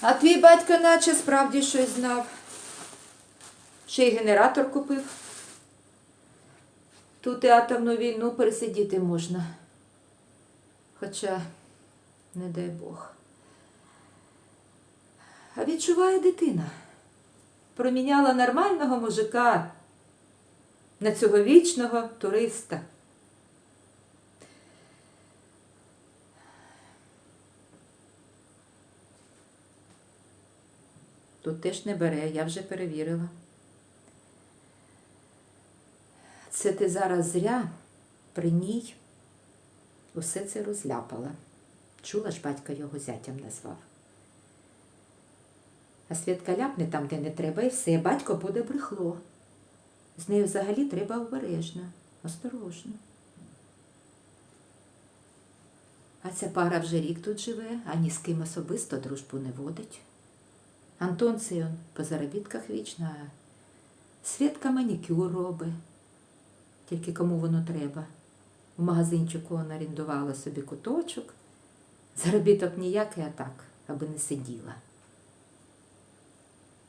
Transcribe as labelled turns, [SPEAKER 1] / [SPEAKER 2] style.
[SPEAKER 1] А твій батько наче справді щось знав. Ще й генератор купив. Тут і атомну війну пересидіти можна. Хоча, не дай Бог. А відчуває дитина. Проміняла нормального мужика на цього вічного туриста. Тут теж не бере, я вже перевірила. Це ти зараз зря при ній усе це розляпала. Чула ж батько його зятям назвав. А Свідка ляпне там, де не треба, і все, батько буде брехло. З нею взагалі треба обережно, осторожно. А ця пара вже рік тут живе, а ні з ким особисто дружбу не водить. Антон цей по заробітках вічно, а Свідка манікюр робить. Тільки кому воно треба. В магазинчику вона орендувала собі куточок. Заробіток ніякий, а так, аби не сиділа.